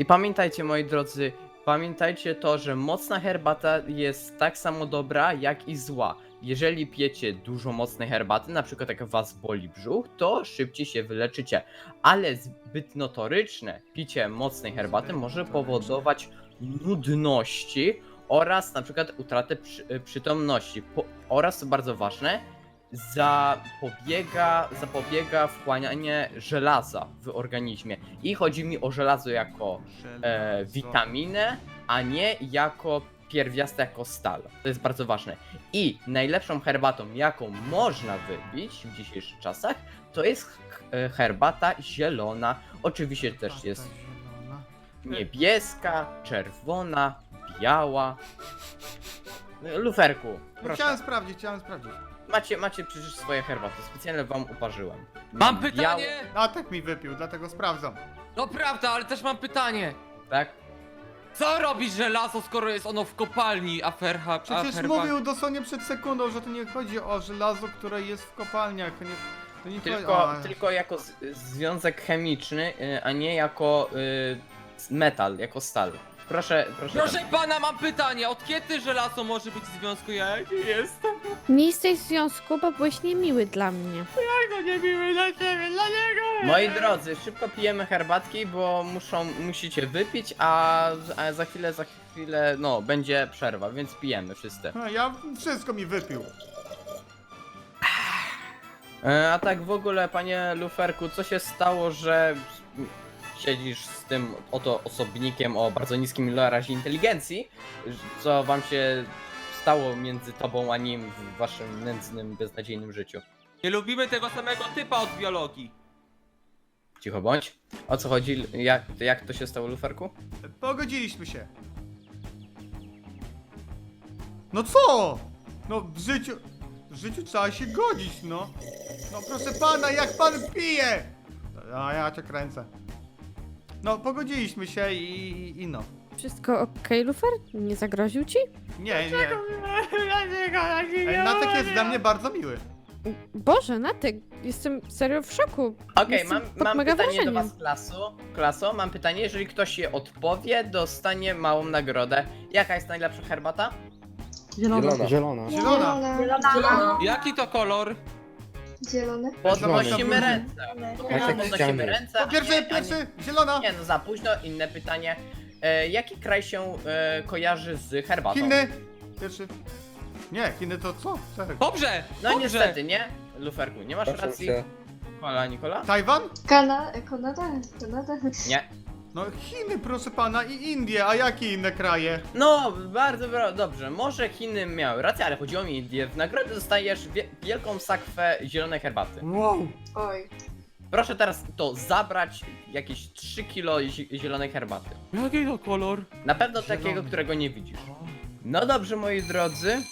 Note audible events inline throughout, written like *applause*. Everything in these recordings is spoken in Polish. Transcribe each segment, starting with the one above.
I pamiętajcie, moi drodzy, pamiętajcie to, że mocna herbata jest tak samo dobra, jak i zła. Jeżeli pijecie dużo mocnej herbaty, na przykład jak was boli brzuch, to szybciej się wyleczycie. Ale zbyt notoryczne picie mocnej herbaty może powodować nudności oraz na przykład utratę przy, y, przytomności. Po, oraz, co bardzo ważne, zapobiega, zapobiega wchłanianie żelaza w organizmie. I chodzi mi o żelazo jako e, witaminę, a nie jako pierwiastek, jako stal. To jest bardzo ważne. I najlepszą herbatą, jaką można wypić w dzisiejszych czasach, to jest e, herbata zielona. Oczywiście też jest niebieska, czerwona, biała. Luferku, proszę. Chciałem sprawdzić, chciałem sprawdzić. Macie, macie przecież swoje herbaty, specjalnie wam uparzyłem. Mam pytanie! A tak mi wypił, dlatego sprawdzam. No prawda, ale też mam pytanie. Tak? Co robi żelazo, skoro jest ono w kopalni, a ferha... a Przecież herba... mówił dosłownie przed sekundą, że to nie chodzi o żelazo, które jest w kopalniach. To nie, to nie Tylko, chodzi... tylko jako z, związek chemiczny, y, a nie jako y, metal, jako stal. Proszę, proszę. Proszę pana, mam pytanie. Od kiedy żelazo może być w związku? Ja nie jestem. Nie jesteś w związku, bo byłeś niemiły dla mnie. To nie miły dla ciebie, dla niego. Moi drodzy, szybko pijemy herbatki, bo muszą, musicie wypić, a, a za chwilę, za chwilę, no, będzie przerwa, więc pijemy wszyscy. A, Ja wszystko mi wypił. E, A tak w ogóle, panie Luferku, co się stało, że siedzisz z tym oto osobnikiem o bardzo niskim ilorazie inteligencji? Co wam się stało między tobą a nim w waszym nędznym, beznadziejnym życiu? Nie lubimy tego samego typa od biologii. Cicho bądź. O co chodzi? Jak, jak to się stało, Luferku? Pogodziliśmy się. No co? No w życiu... W życiu trzeba się godzić, no. No proszę pana, jak pan pije! A ja cię kręcę. No, pogodziliśmy się i, i no. Wszystko okej, Lufer? Nie zagroził ci? Nie, nie. *laughs* Ej, Natek jest dla mnie bardzo miły. Boże, Natek, jestem serio w szoku. Okej, Jestem mam, pod mam mega pytanie do wrażeniem. was, klaso. Klaso, mam pytanie, jeżeli ktoś je odpowie, dostanie małą nagrodę. Jaka jest najlepsza herbata? Zielona. Zielona. Zielona. Jaki to kolor? Zielony. Podnosimy Zielony. ręce. Jak tak Podnosimy ściany. ręce. Po a pierwszy, nie- a pierwszy, zielona. Nie, no za późno, inne pytanie. E, jaki kraj się e, kojarzy z herbatą? Chiny. Pierwszy. Nie, Chiny to co? Tak. Dobrze, No dobrze. niestety, nie? Luferku, nie masz Proszę racji. cię. Hola, Nikola? Tajwan? Kana Kanada? Kanada? Nie. No Chiny, proszę pana, i Indie, a jakie inne kraje? No, bardzo dobrze. Może Chiny miały rację, ale chodziło mi Indię. W nagrodę dostajesz wie- wielką sakwę zielonej herbaty. Wow. Oj. Proszę teraz to zabrać jakieś 3 kilo zi- zielonej herbaty. Jaki to kolor? Na pewno Zielony. takiego, którego nie widzisz. No dobrze, moi drodzy.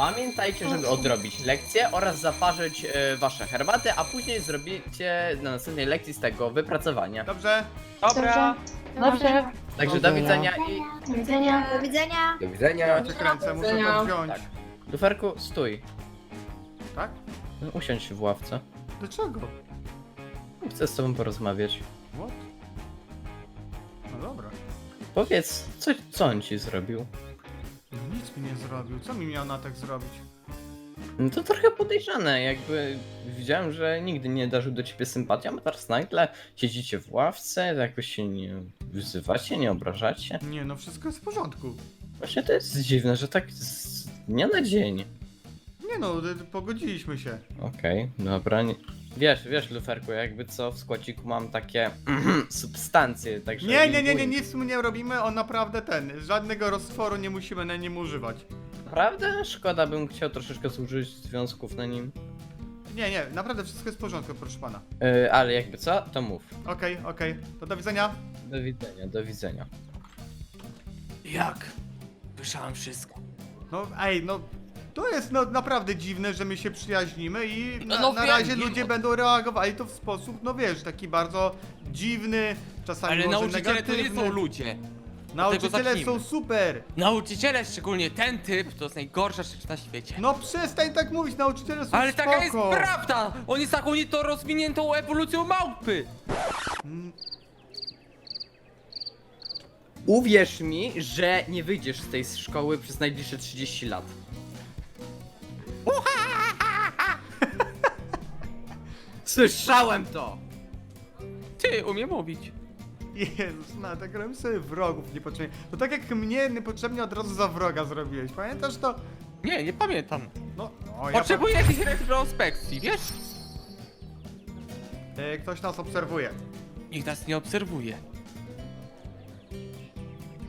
Pamiętajcie, żeby odrobić lekcję oraz zaparzyć e, wasze herbaty, a później zrobicie na następnej lekcji z tego wypracowania. Dobrze. Dobra. Dobrze. Także Do do widzenia. i... Do widzenia. Do widzenia. Do widzenia. Ja cię kręcę, muszę to wziąć. Tak. Luferku, stój. Tak? No, Usiądź w ławce. Dlaczego? Chcę z tobą porozmawiać. What? No dobra. Powiedz, co, co on ci zrobił? Nic mi nie zrobił. Co mi miał na tak zrobić? No to trochę podejrzane, jakby widziałem, że nigdy nie darzył do ciebie sympatii, a teraz nagle siedzicie w ławce, jakoś się nie wyzywacie, nie obrażacie. Nie, no wszystko jest w porządku. Właśnie to jest dziwne, że tak z dnia na dzień. Nie no, y, pogodziliśmy się. Okej, dobra. Nie... Wiesz, wiesz, Luferku, jakby co, w składziku mam takie *clears throat* substancje, także... Nie, nie, nie, nie, nic mu nie robimy, on naprawdę ten. Żadnego roztworu nie musimy na nim używać. Naprawdę? Szkoda, bym chciał troszeczkę zużyć związków na nim. Nie, nie, naprawdę wszystko jest w porządku, proszę pana. Yy, ale jakby co, to mów. Okej, okej, to do widzenia. Do widzenia, do widzenia. Jak? Słyszałem wszystko. No, ej, no. To jest no, naprawdę dziwne, że my się przyjaźnimy i na, No na wiem, razie wiem, ludzie będą reagowali to w sposób, no wiesz, taki bardzo dziwny, czasami Ale może nauczyciele to nie negatywny. są ludzie. Nauczyciele zacznijmy. są super. Nauczyciele, szczególnie ten typ, to jest najgorsza rzecz na świecie. No przestań tak mówić, nauczyciele są Ale spoko. taka jest prawda! On jest taką nie to rozwiniętą ewolucją małpy! Uwierz mi, że nie wyjdziesz z tej szkoły przez najbliższe 30 lat. *laughs* Słyszałem to! Ty, umie mówić. Jezus, no tak robię sobie wrogów niepotrzebnie. To tak jak mnie niepotrzebnie od razu za wroga zrobiłeś, pamiętasz to? Nie, nie pamiętam. No, no ja... Potrzebuję jakiejś retrospekcji, wiesz? E, Ktoś nas obserwuje. Nikt nas nie obserwuje.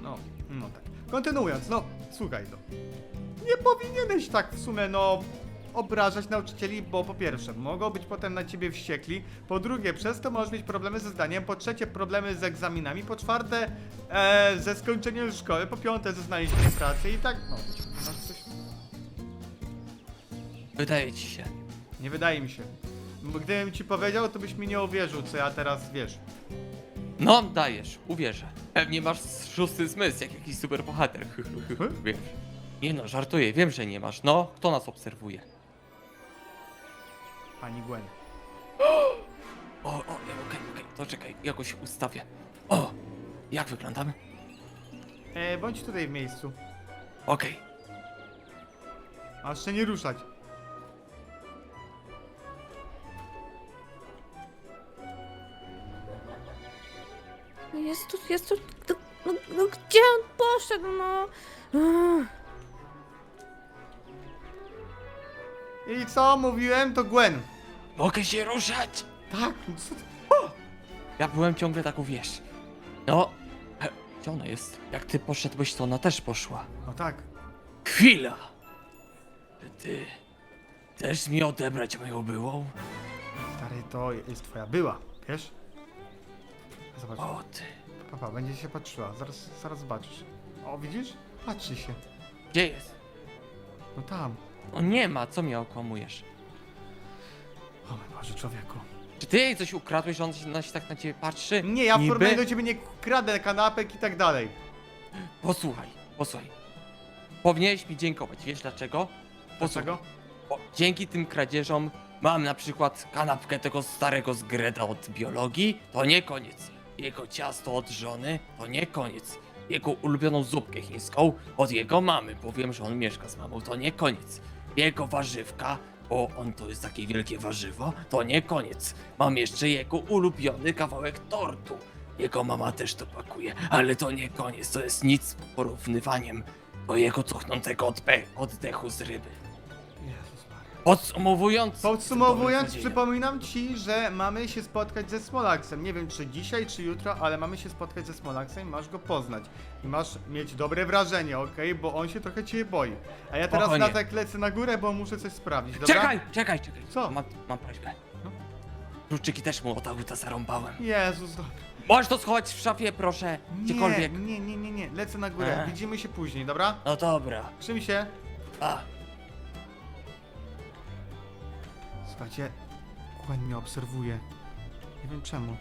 No, no tak. Kontynuując, no, słuchaj, no. Nie powinieneś tak w sumie, no, obrażać nauczycieli, bo po pierwsze, mogą być potem na ciebie wściekli, po drugie, przez to możesz mieć problemy ze zdaniem, po trzecie, problemy z egzaminami, po czwarte, e, ze skończeniem szkoły, po piąte, ze znalezieniem pracy i tak, no, masz coś... Wydaje ci się. Nie wydaje mi się. Bo gdybym ci powiedział, to byś mi nie uwierzył, co ja teraz wiesz. No, dajesz, uwierzę. Pewnie masz szósty zmysł, jak jakiś super bohater. Wiesz. Nie no, żartuję, wiem, że nie masz. No, kto nas obserwuje? Pani Gwen. *gasps* O, o, okej, okej, to czekaj, jakoś ustawię. O, jak wyglądamy? E, bądź tutaj w miejscu. Okej. Masz się nie ruszać. Jest tu, jest tu. No, no, no gdzie on poszedł, no? Ach. I co mówiłem, to Gwen. Mogę się ruszać! Tak, no co ty? Ja byłem ciągle taką, wiesz. No, e, gdzie ona jest? Jak ty poszedłeś, to ona też poszła. No tak. Chwila! Czy ty chcesz mi odebrać moją byłą? Stary, to jest twoja była, wiesz? Zobacz, O ty. papa, będzie się patrzyła, zaraz, zaraz zobaczysz. O, widzisz? Patrzy się. Gdzie jest? No tam. O nie ma, co mnie okłamujesz? O mój Boże, człowieku. Czy ty jej coś ukradłeś, że on się, ona się tak na ciebie patrzy? Nie, ja w Niby? porównaniu do ciebie nie kradę kanapek i tak dalej. Posłuchaj, posłuchaj. Powinieneś mi dziękować, wiesz dlaczego? Posłuchaj. Dlaczego? Bo dzięki tym kradzieżom mam na przykład kanapkę tego starego zgreda od biologii, to nie koniec. Jego ciasto od żony, to nie koniec. Jego ulubioną zupkę chińską od jego mamy, bo wiem, że on mieszka z mamą, to nie koniec. Jego warzywka, bo on to jest takie wielkie warzywo, to nie koniec. Mam jeszcze jego ulubiony kawałek tortu. Jego mama też to pakuje, ale to nie koniec, to jest nic z porównywaniem do jego cuchnącego oddechu z ryby. Podsumowując. Podsumowując, przypominam ci, że mamy się spotkać ze Smolaksem. Nie wiem czy dzisiaj, czy jutro, ale mamy się spotkać ze Smolaksem i masz go poznać. I masz mieć dobre wrażenie, okej? Bo on się trochę ciebie boi. A ja teraz na tak lecę na górę, bo muszę coś sprawdzić, dobra? Czekaj, czekaj, czekaj. Co? Mam, mam prośbę. No. Kluczyki też mu od auta zarąbałem. Jezus, do... Możesz to schować w szafie, proszę. nie, Gdziekolwiek. nie, nie, nie, nie, lecę na górę. E. Widzimy się później, dobra? No dobra. Trzym się. A, Słuchajcie, Gwen mnie obserwuje. Nie wiem czemu.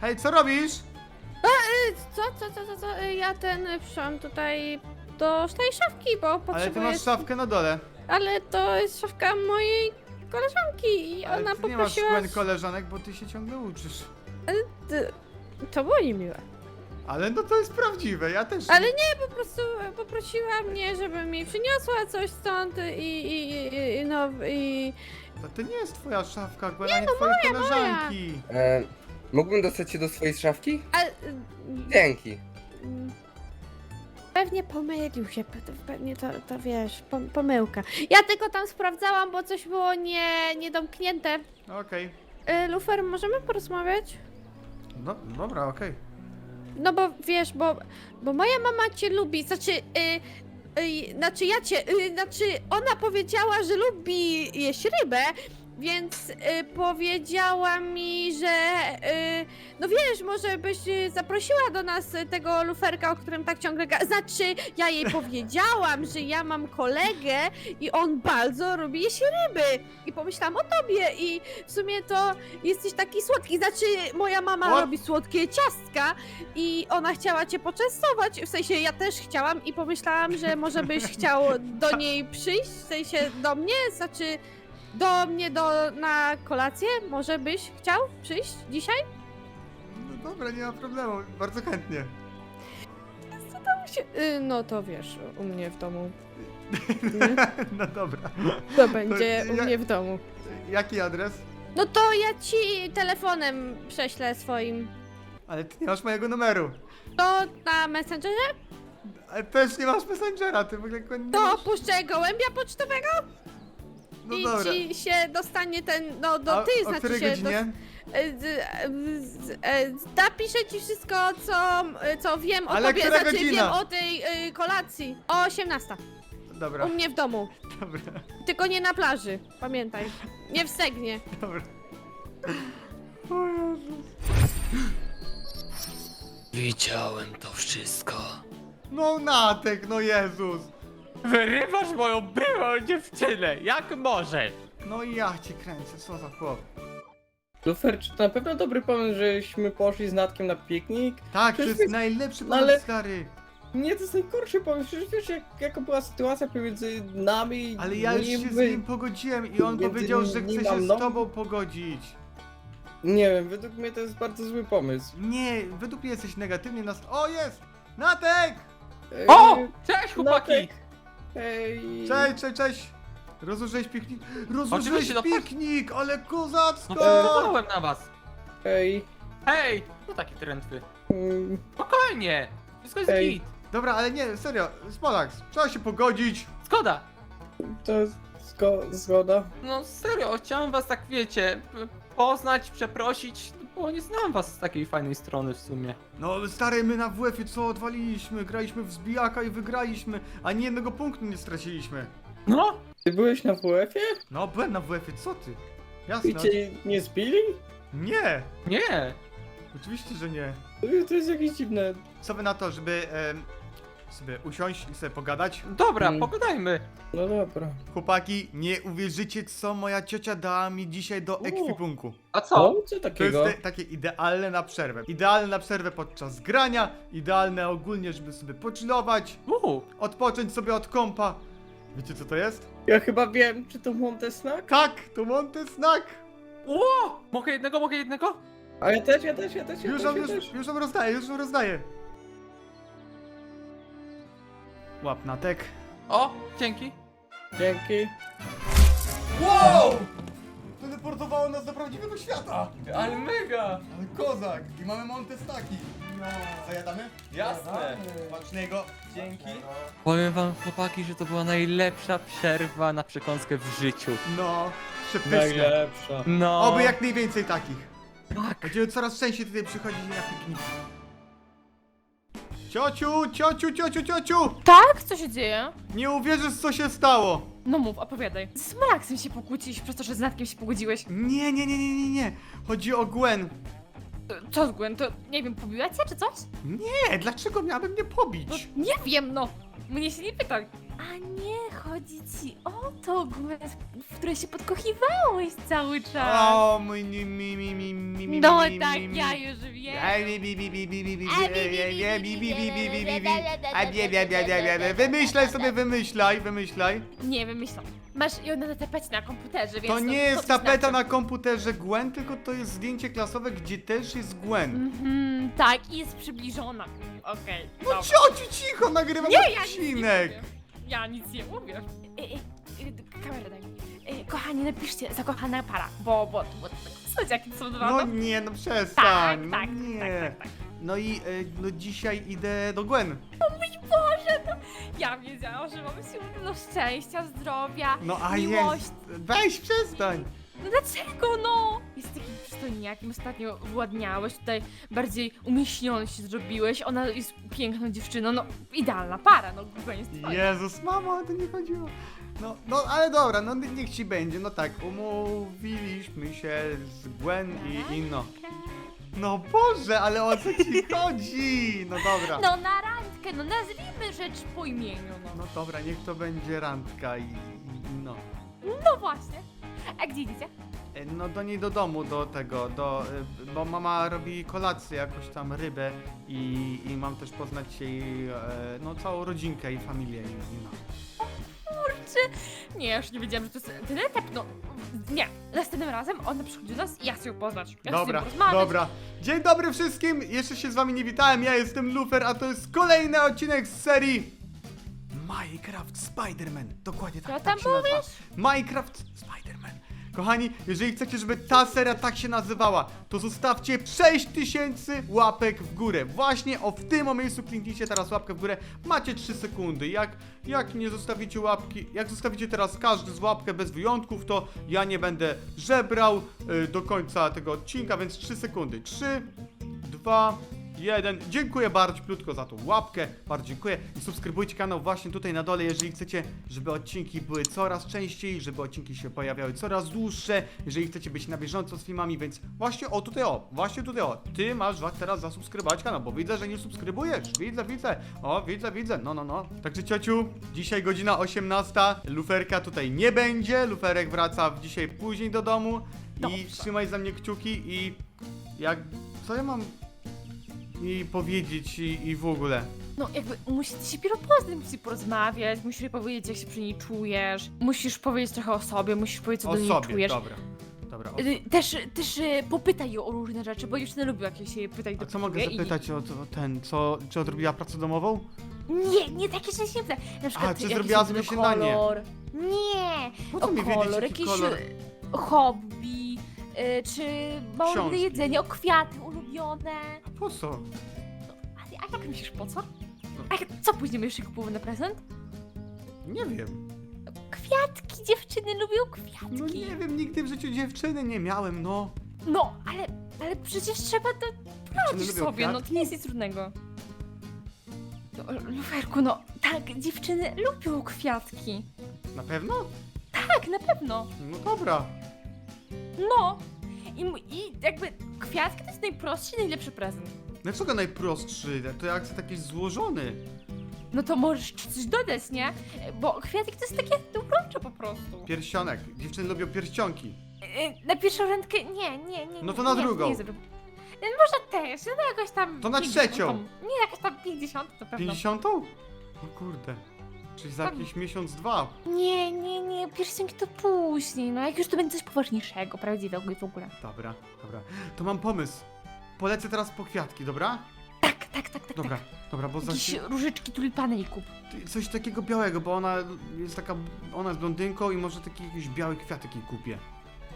Hej, co robisz? Y, Co, co, co, co, co? Y, Ja ten y, tutaj do tej szafki, bo Ale potrzebuję... ty masz szafkę na dole. Ale to jest szafka mojej koleżanki i Ale ona ty nie masz poprosiła... Gwen koleżanek, bo ty się ciągle uczysz. To było niemiłe. Ale no to jest prawdziwe, ja też. Ale nie, po prostu e, poprosiła mnie, żebym jej przyniosła coś stąd i, i, i, i no i... To, to nie jest twoja szafka, Gwen, ani twojej koleżanki. E, mógłbym dostać się do swojej szafki? Y, Dzięki. Pewnie pomylił się, pe- pewnie to, to wiesz, pom- pomyłka. Ja tylko tam sprawdzałam, bo coś było nie, niedomknięte. Okej. Y, Lufer, możemy porozmawiać? No, dobra, okej. No bo wiesz, bo, bo moja mama cię lubi, znaczy, y, y, znaczy ja cię, y, znaczy ona powiedziała, że lubi jeść rybę, więc y, powiedziała mi, że y, no wiesz, może byś y, zaprosiła do nas y, tego luferka, o którym tak ciągle ga- Znaczy, ja jej *laughs* powiedziałam, że ja mam kolegę i on bardzo lubi jeść ryby. I pomyślałam o tobie i w sumie to jesteś taki słodki. Znaczy, moja mama O! robi słodkie ciastka i ona chciała cię poczęstować. W sensie ja też chciałam i pomyślałam, że może byś chciał do *laughs* niej przyjść, w sensie do mnie, znaczy do mnie do, na kolację? Może byś chciał przyjść dzisiaj? No dobra, nie ma problemu, bardzo chętnie. Się- y, No to wiesz, u mnie w domu. *laughs* Nie? No dobra. To będzie ja- u mnie w domu. Jaki adres? No to ja ci telefonem prześlę swoim. Ale ty nie masz mojego numeru. To na Messengerze? Ale też nie masz Messengera, ty w ogóle go nie To masz. puszczę gołębia pocztowego No i dobra. ci się dostanie ten, no do A ty, o znaczy której się. godzinie? Do, e, e, e, napiszę ci wszystko, co, co wiem o Ale tobie, która znaczy godzina? wiem o tej e, kolacji. O 18. Dobra, U mnie w domu. dobra, Tylko nie na plaży, pamiętaj. Nie w Stegnie. dobra. O Jezus. Widziałem to wszystko. No Natek, no Jezus. Wyrywasz moją byłą dziewczynę, jak możesz? No i ja cię kręcę, co za chłop. Lufer, czy to na pewno dobry pomysł, żeśmy poszli z Natkiem na piknik? Tak, to Przecież jest najlepszy no pomysł, ale- stary. Nie, to jest najgorszy pomysł, przecież wiesz jak, jaka była sytuacja pomiędzy nami Ale ja już nim, się z wy- nim pogodziłem i on Między powiedział, że nim chce a się z mną? tobą pogodzić. Nie wiem, według mnie to jest bardzo zły pomysł. Nie, według mnie jesteś negatywnie nas... O, jest! Natek! Ej, O! Cześć chłopaki! Natek! Ej! Cześć, cześć, cześć! Rozłożyłeś piknik? Rozłożyłeś Oczywiście, no patrz- piknik, ale No kozacko! przygotowałem na was. Ej! Hej, co taki trętwy? mm, Spokojnie, wszystko jest Ej. git. Dobra, ale nie, serio, Spolax, trzeba się pogodzić. Zgoda. To zgo zgoda. No serio, chciałem was tak wiecie, p- poznać, przeprosić, bo nie znam was z takiej fajnej strony w sumie. No stary, my na WF-ie co odwaliliśmy? Graliśmy w zbijaka i wygraliśmy, a ani jednego punktu nie straciliśmy. No, Ty byłeś na WF-ie? No, byłem na WF-ie, co ty? I Jasne. cię nie zbili? Nie, nie. oczywiście, że nie. To- To jest jakieś dziwne. Co wy na to, żeby em, sobie usiąść i sobie pogadać? Dobra, Mm. pogadajmy. No dobra. Chłopaki, nie uwierzycie, co moja ciocia dała mi dzisiaj do U. ekwipunku. A Co? co? Co To jest te, takie idealne na przerwę. Idealne na przerwę podczas grania, idealne ogólnie, żeby sobie pochillować, Uuu, odpocząć sobie od kompa. Wiecie co to jest? Ja chyba wiem, czy to Montesnack? Tak, to Monte Snack! Ło! Mogę jednego, mogę jednego? A ja też, ja też, ja też, ja Już też, wam, ja już, też. już wam rozdaję, już wam rozdaję. Łap na tek. O, dzięki. Dzięki. Wow! Teleportowało nas do prawdziwego świata! Ale mega! Ale kozak! I mamy Monte Snacki. Zajadamy? Jasne. Smacznego. Dzięki. Powiem wam chłopaki, że to była najlepsza przerwa na przekąskę w życiu. No, przepyszne. Najlepsza. No. Oby jak najwięcej takich. Tak. Będziemy coraz częściej tutaj przychodzić na pikniki. Ciociu, ciociu, ciociu, ciociu! Tak? Co się dzieje? Nie uwierzysz co się stało! No mów, opowiadaj. Z Malaksem się pokłóciliście przez to, że z Natkiem się pogodziłeś. Nie, nie, nie, nie, nie, nie. Chodzi o Gwen. Co z Gwen, to nie wiem, pobiła cię czy coś? Nie, dlaczego miałabym mnie No pobić? nie wiem, no. Mnie się nie pytaj. A nie, chodzi ci o to, Gwen, w której się podkochiwałeś cały czas. O, mój mi, mi, mi, mi, mi, mi, No mi, tak, mi, mi. ja już wiem. Ej, bi, bi, bi, bi, bi, bi, bi, bi, bi, bi, bi, bi, bi, bi, bi, bi. A, bie, bie, bie, bie, bie, bie. Wymyślaj sobie, wymyślaj, wymyślaj. Nie wymyślam. Masz ją na tapecie na komputerze, więc... To no, nie jest tapeta znaczy? na komputerze Gwen, tylko to jest zdjęcie klasowe, gdzie też jest Gwen. Mhm, tak, i jest przybliżona. Okej, No dobra. ciociu, cicho, nagrywam Nie, ja nic nie odcinek. Ja nic nie mówię. Ej, ej, ej, kamerę daj mi. Ej, kochani, napiszcie zakochana para, bo, bo, bo słodziaki są dwa, No no. nie, no Tak, przestań, no tak, nie. tak, tak, tak. No i e, no dzisiaj idę do Gwen. Boże, no. Ja wiedziałam, że mamy się no szczęścia, zdrowia, No a miłość. jest. Weź, przestań. No dlaczego, no? Jest takim przystojniakiem, ostatnio władniałeś, tutaj bardziej umieśniony się zrobiłeś, ona jest piękną dziewczyną, no idealna para, no jest twoja. Jezus, mamo, o to nie chodziło. No, no, ale dobra, no niech ci będzie, no tak, umówiliśmy się z Gwen i, i no. No Boże, ale o co ci *laughs* chodzi? No dobra. No na randkę, no nazwijmy rzecz po imieniu, no. No dobra, niech to będzie randka i, i i no. No właśnie. A gdzie idziecie? E, No do niej do domu, do tego, do, e, bo mama robi kolację, jakąś tam rybę i, i mam też poznać jej, e, no całą rodzinkę i familię i, i no. rzeczy. Nie, ja już nie wiedziałam, że to jest etap, no. Nie, następnym razem ona przychodzi do nas i ja chcę ją poznać. Ja Dobra, chcę z nią porozmawiać. dobra. Dzień dobry wszystkim! Jeszcze się z wami nie witałem, ja jestem Lufer, a to jest kolejny odcinek z serii Minecraft Spider-Man. Dokładnie tak, Co tak tam się nazywa. Minecraft Spider-Man. Kochani, jeżeli chcecie, żeby ta seria tak się nazywała, to zostawcie 6000 łapek w górę. Właśnie o w tym miejscu kliknijcie teraz łapkę w górę. Macie 3 sekundy. Jak, jak nie zostawicie łapki, jak zostawicie teraz każdy z łapkę bez wyjątków, to ja nie będę żebrał y, do końca tego odcinka, więc 3 sekundy. 3, 2, 1. Dziękuję bardzo plutko za tą łapkę. Bardzo dziękuję. I subskrybujcie kanał właśnie tutaj na dole, jeżeli chcecie, żeby odcinki były coraz częściej, żeby odcinki się pojawiały coraz dłuższe, jeżeli chcecie być na bieżąco z filmami, więc właśnie o tutaj o, właśnie tutaj o. Ty masz teraz zasubskrybować kanał, bo widzę, że nie subskrybujesz. Widzę, widzę. O, widzę, widzę. No, no, no. Także ciociu, dzisiaj godzina 18. Luferka tutaj nie będzie. Luferek wraca dzisiaj później do domu. I Dobrze. trzymaj za mnie kciuki i jak... Co ja mam i powiedzieć i, i w ogóle. No jakby musicie się dopiero poznać, musicie porozmawiać, musisz jej powiedzieć, jak się przy niej czujesz. Musisz powiedzieć trochę o sobie, musisz powiedzieć, co O do niej sobie, czujesz. dobra. Dobra, o... Y, Też, też y, popytaj ją o różne rzeczy, bo dziewczyny lubią jak się jej pytać A do co mogę i- zapytać o, o ten, co, czy odrobiła pracę domową? Nie, nie takie rzeczy nie pytaj. Na przykład, czy jaki zrobiła jest sobie jego śniadanie? kolor. Nie, Po co o mi wiedzieć, kolor, jaki jakiś kolor? hobby, y, czy ma ulubione Książki. jedzenie, o kwiaty ulubione. A po co? A, a jak myślisz, po co? A jak, co później będziesz kupował na prezent? Nie wiem. Kwiatki, dziewczyny lubią kwiatki. No nie wiem, nigdy w życiu dziewczyny nie miałem, no. No, ale, ale przecież trzeba to poradzić lubią sobie, no to kwiatki? nie jest nic trudnego. No, Luferku, no tak, dziewczyny lubią kwiatki. Na pewno? Tak, na pewno. No dobra. No. I, I jakby kwiatki to jest najprostszy najlepszy prezent. Dlaczego najprostszy? To jak taki złożony. No to możesz coś dodać, nie? Bo kwiatek to jest takie uroczo po prostu. Pierścionek. Dziewczyny lubią pierścionki. Y, Na pierwszą randkę nie, nie, nie. No to na nie, drugą. Nie, zrobię. Y, Może też, no jakoś tam. To na 50. trzecią. Nie, jakaś tam 50 to pewno. Pięćdziesiątą? O kurde. Czyli za jakiś miesiąc, dwa. Nie, nie, nie, pierścionki to później, no jak już to będzie coś poważniejszego, prawdziwego i w ogóle. Dobra, dobra. To mam pomysł. Polecę teraz po kwiatki, dobra? Tak, tak, tak, tak, Dobra, tak. dobra, bo za Jakieś różyczki, tulipany i kup. coś takiego białego, bo ona jest taka, ona jest blondynką i może taki jakiś biały kwiatek jej kupię.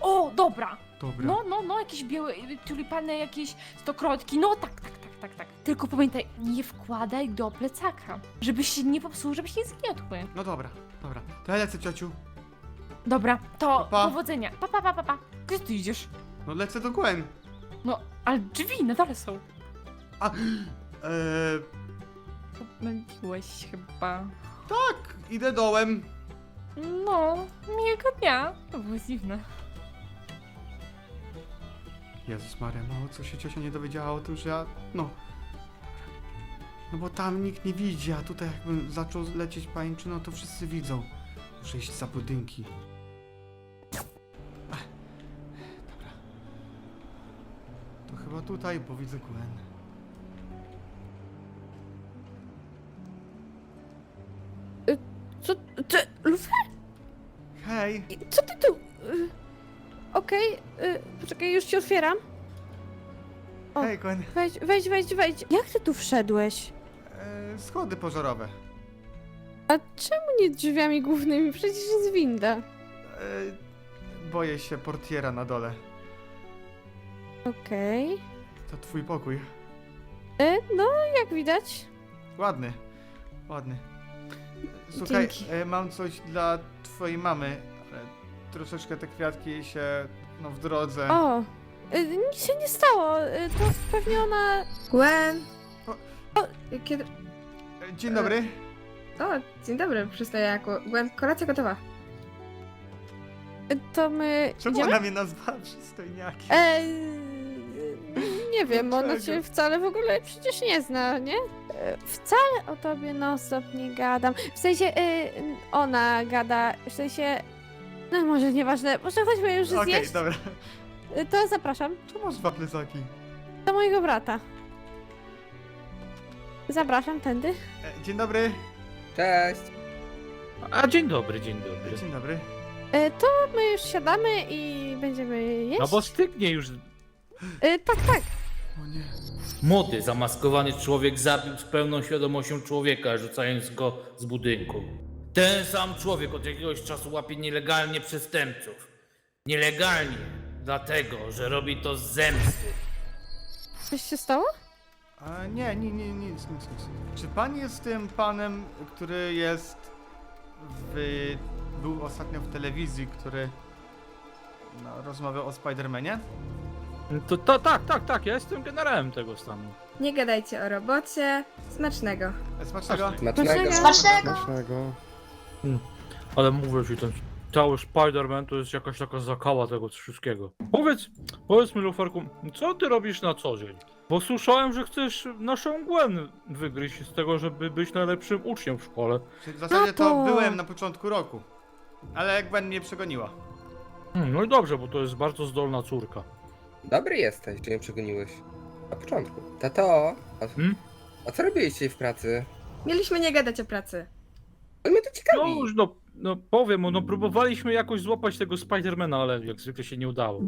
O, dobra. Dobra. No, no, no, jakieś białe tulipany, jakieś stokrotki, no tak, tak, tak, tak, tak. Tylko pamiętaj, nie wkładaj do plecaka, żebyś się nie popsuł, żebyś nie zgniotły. No dobra, dobra. To ja lecę, ciociu. Dobra, to Pa, pa. powodzenia. Pa, pa, pa, pa, pa. Gdzie ty idziesz? No lecę do Gwen. No, ale drzwi na dole są. A, eee, Pomyliłeś chyba. tak, idę dołem. No, miłego dnia. To było dziwne. Jezus Maria, mało co się ciocia nie dowiedziała o tym, że ja, no... No bo tam nikt nie widzi, a tutaj jakbym zaczął lecieć pajęczyną, to wszyscy widzą. Muszę iść za budynki. Ach, Dobra. To chyba tutaj, bo widzę Gwen. Co ty, Lufer? Hej! Co ty tu? Y, Okej, y, poczekaj, już ci otwieram. O. Hej Gwen! Wejdź, wejdź, wejdź, wejdź. Jak ty tu wszedłeś? E, schody pożarowe. A czemu nie drzwiami głównymi? Przecież jest winda. E, boję się portiera na dole. Okej. To twój pokój. Y, No, jak widać. Ładny, ładny. Słuchaj, Dzięki. e, mam coś dla twojej mamy, ale troszeczkę te kwiatki się, no w drodze. O, y, nic się nie stało. Y, to pewnie ona... Gwen! O. Kiedy... E, Dzień dobry. O, dzień dobry, przystaję jako... Gwen, kolacja gotowa. Y, to my Czemu idziemy? ona mnie nazwała *laughs* przystojniakiem? E, nie wiem, ona Dlaczego? cię wcale w ogóle przecież nie zna, nie? E, Wcale o tobie non stop nie gadam. W sensie, e, ona gada, w sensie... No może nieważne, może chodźmy już Okej, zjeść. dobra. E, To zapraszam Czemu masz dwa plecaki? do mojego brata. Zapraszam tędy. E, dzień dobry. Cześć. A dzień dobry, dzień dobry. Dzień dobry. Y, to my już siadamy i będziemy jeść? No bo stygnie już. Y, tak, tak. O nie. Młody, zamaskowany człowiek zabił z pełną świadomością człowieka, rzucając go z budynku. Ten sam człowiek od jakiegoś czasu łapie nielegalnie przestępców. Nielegalnie, dlatego, że robi to z zemsty. Coś się stało? A, nie, nie, nie, nic, nic, nic. Czy pan jest tym panem, który jest w... był ostatnio w telewizji, który no, rozmawiał o Spidermanie? To, to tak, tak, tak, ja jestem generałem tego stanu. Nie gadajcie o robocie. Smacznego. E, Smacznego. Smacznego. Smacznego! Ale mówię ci, ten cały Spider-Man to jest jakaś taka zakała tego wszystkiego. Powiedz, powiedz mi Luferku, co ty robisz na co dzień? Bo słyszałem, że chcesz naszą Gwen wygryźć z tego, żeby być najlepszym uczniem w szkole. W zasadzie to Tato! byłem na początku roku. Ale Gwen mnie przegoniła. Hmm, no i dobrze, bo to jest bardzo zdolna córka. Dobry jesteś, że mnie przegoniłeś. Na początku. Tato, a, Hmm? a co robiłeś dzisiaj w pracy? Mieliśmy nie gadać o pracy. No mnie to No ciekawi. już, no, no powiem, no próbowaliśmy jakoś złapać tego Spidermana, ale jak zwykle się nie udało.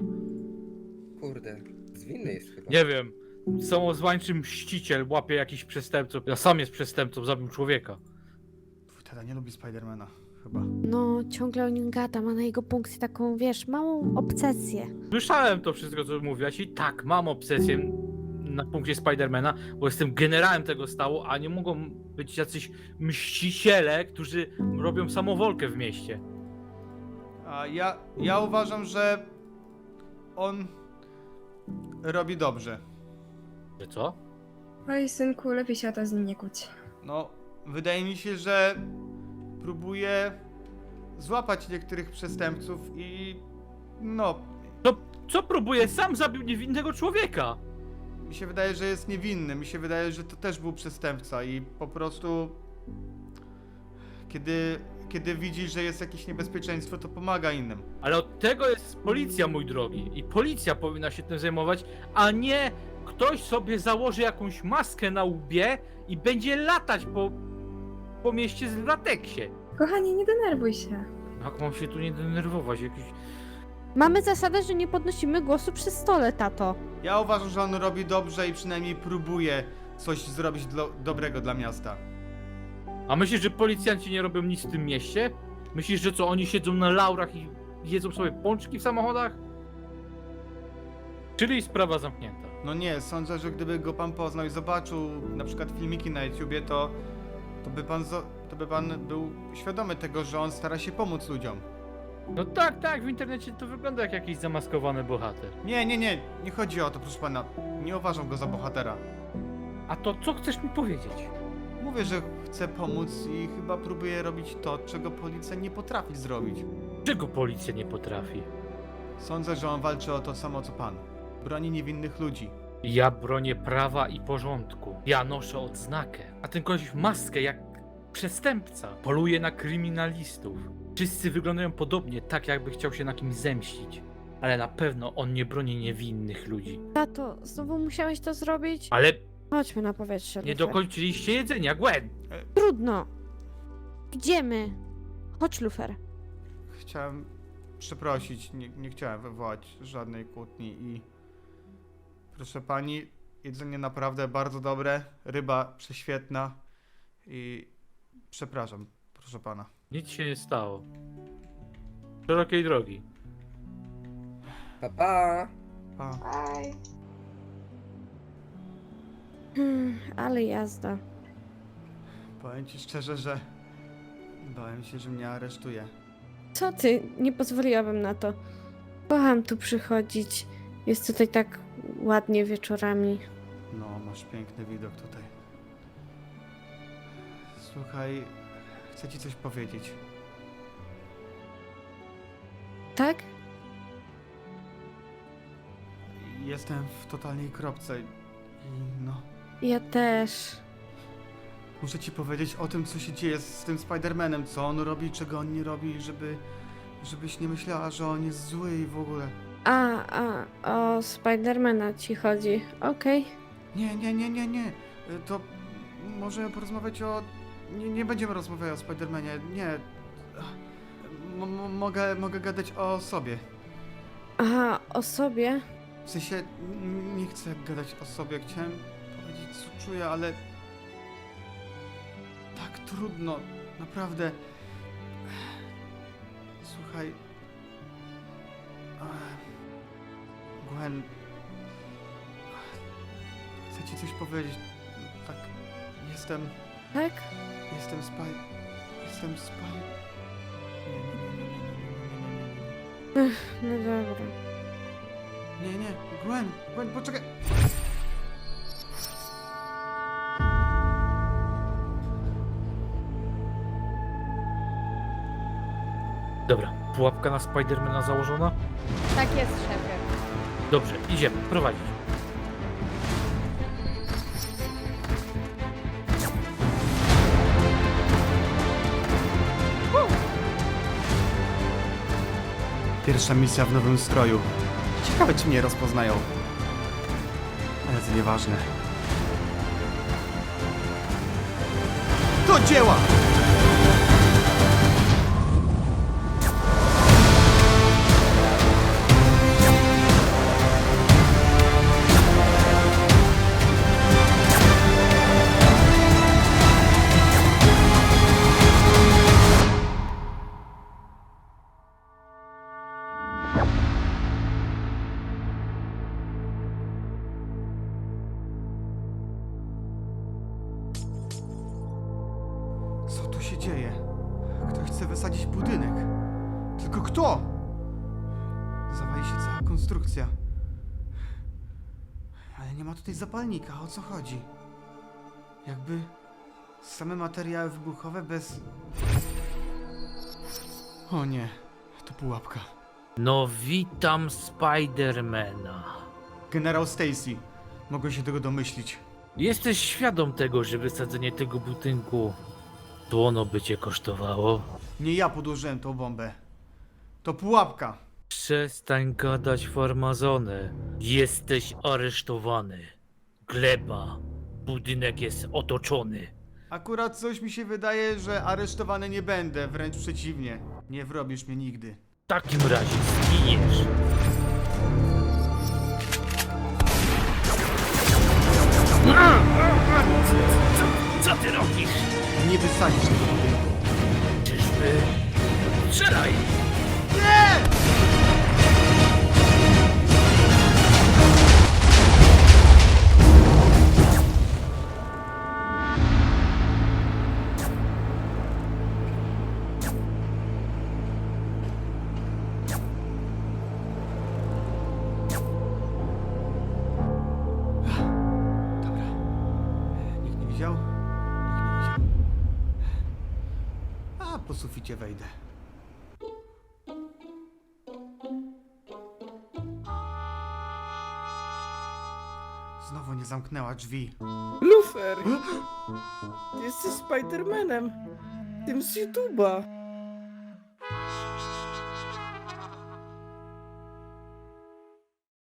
Kurde, zwinny jest chyba. Nie wiem, samozwańczy mściciel łapie jakichś przestępców, ja sam jest przestępcą, zabił człowieka. Twój tata nie lubi Spidermana. Chyba. No, ciągle o nim gada, ma na jego punkcie taką, wiesz, małą obsesję. Słyszałem to wszystko, co mówiłaś i tak, mam obsesję na punkcie Spidermana, bo jestem generałem tego stawu, a nie mogą być jacyś mściciele, którzy robią samowolkę w mieście. A ja, ja uważam, że on robi dobrze. Że co? Oj, synku, lepiej się o to z nim nie kłóć. No, wydaje mi się, że próbuje złapać niektórych przestępców i no, Co próbuje? Sam zabił niewinnego człowieka! Mi się wydaje, że jest niewinny. Mi się wydaje, że to też był przestępca i po prostu kiedy, kiedy widzi, że jest jakieś niebezpieczeństwo, to pomaga innym. Ale od tego jest policja, mój drogi. I policja powinna się tym zajmować, a nie ktoś sobie założy jakąś maskę na łbie i będzie latać po, po mieście z lateksie. Kochanie, nie denerwuj się. Jak mam się tu nie denerwować? Jakiś... Mamy zasadę, że nie podnosimy głosu przy stole, tato. Ja uważam, że on robi dobrze i przynajmniej próbuje coś zrobić dla, dobrego dla miasta. A myślisz, że policjanci nie robią nic w tym mieście? Myślisz, że co, oni siedzą na laurach i jedzą sobie pączki w samochodach? Czyli sprawa zamknięta. No nie, sądzę, że gdyby go pan poznał i zobaczył na przykład filmiki na YouTubie, to, to, by pan zo- to by pan był świadomy tego, że on stara się pomóc ludziom. No tak, tak, w internecie to wygląda jak jakiś zamaskowany bohater. Nie, nie, nie, nie chodzi o to, proszę pana. Nie uważam go za bohatera. A to co chcesz mi powiedzieć? Mówię, że chce pomóc i chyba próbuje robić to, czego policja nie potrafi zrobić. Czego policja nie potrafi? Sądzę, że on walczy o to samo co pan. Broni niewinnych ludzi. Ja bronię prawa i porządku. Ja noszę odznakę. A ten koleś maskę jak przestępca. Poluje na kryminalistów. Wszyscy wyglądają podobnie, tak jakby chciał się na kimś zemścić. Ale na pewno on nie broni niewinnych ludzi. Tato, znowu musiałeś to zrobić? Ale Chodźmy na powietrze. nie Lufer. dokończyliście jedzenia, Gwen! Trudno. Idziemy. Chodź, Lufer. Chciałem przeprosić, nie, nie chciałem wywołać żadnej kłótni i... Proszę pani, jedzenie naprawdę bardzo dobre, ryba prześwietna i... Przepraszam, proszę pana. Nic się nie stało. Szerokiej drogi. Pa, pa. Pa. Bye. Hmm, ale jazda. Powiem ci szczerze, że... Bałem się, że mnie aresztuje. Co ty? Nie pozwoliłabym na to. Kocham tu przychodzić. Jest tutaj tak ładnie wieczorami. No, masz piękny widok tutaj. Słuchaj, chcę ci coś powiedzieć. Tak? Jestem w totalnej kropce i no... Ja też. Muszę ci powiedzieć o tym, co się dzieje z tym Spidermanem, co on robi, czego on nie robi, żeby... Żebyś nie myślała, że on jest zły i w ogóle. A, a, o Spidermana ci chodzi. Okej. Nie, nie, nie, nie, nie. Y, To możemy porozmawiać o... Nie, nie będziemy rozmawiać o Spidermanie, nie. M- m- mogę, mogę gadać o sobie. Aha, o sobie? W sensie, n- nie chcę gadać o sobie. Chciałem powiedzieć, co czuję, ale... Tak trudno, naprawdę. Słuchaj... Gwen... Chcę ci coś powiedzieć. Tak, jestem... Tak? Jestem spaj... Jestem spaj... Nie, nie, nie, nie, nie, nie, nie, nie, nie, nie, nie. No dobra. Nie, nie, Gwen, Gwen, poczekaj. Dobra, pułapka na Spidermana założona? Tak jest, szefie. Dobrze, idziemy, prowadzić. Pierwsza misja w nowym stroju. Ciekawe, czy mnie rozpoznają. Ale to nieważne. Do dzieła! Konstrukcja. Ale nie ma tutaj zapalnika, o co chodzi? Jakby same materiały wybuchowe bez... O nie, to pułapka. No witam Spidermana. Generał Stacy. Mogę się tego domyślić. Jesteś świadom tego, że wysadzenie tego budynku słono by cię kosztowało? Nie ja podłożyłem tą bombę. To pułapka. Przestań gadać farmazony. Jesteś aresztowany. Gleba. Budynek jest otoczony. Akurat coś mi się wydaje, że aresztowany nie będę, wręcz przeciwnie. Nie wrobisz mnie nigdy. W takim razie zginiesz. Co ty robisz? Nie wysadzisz tego budynku. Czyżby? Strzelaj! Dobra. Zamknęła drzwi. Lufer! Jesteś Spidermanem! Tym z YouTube'a!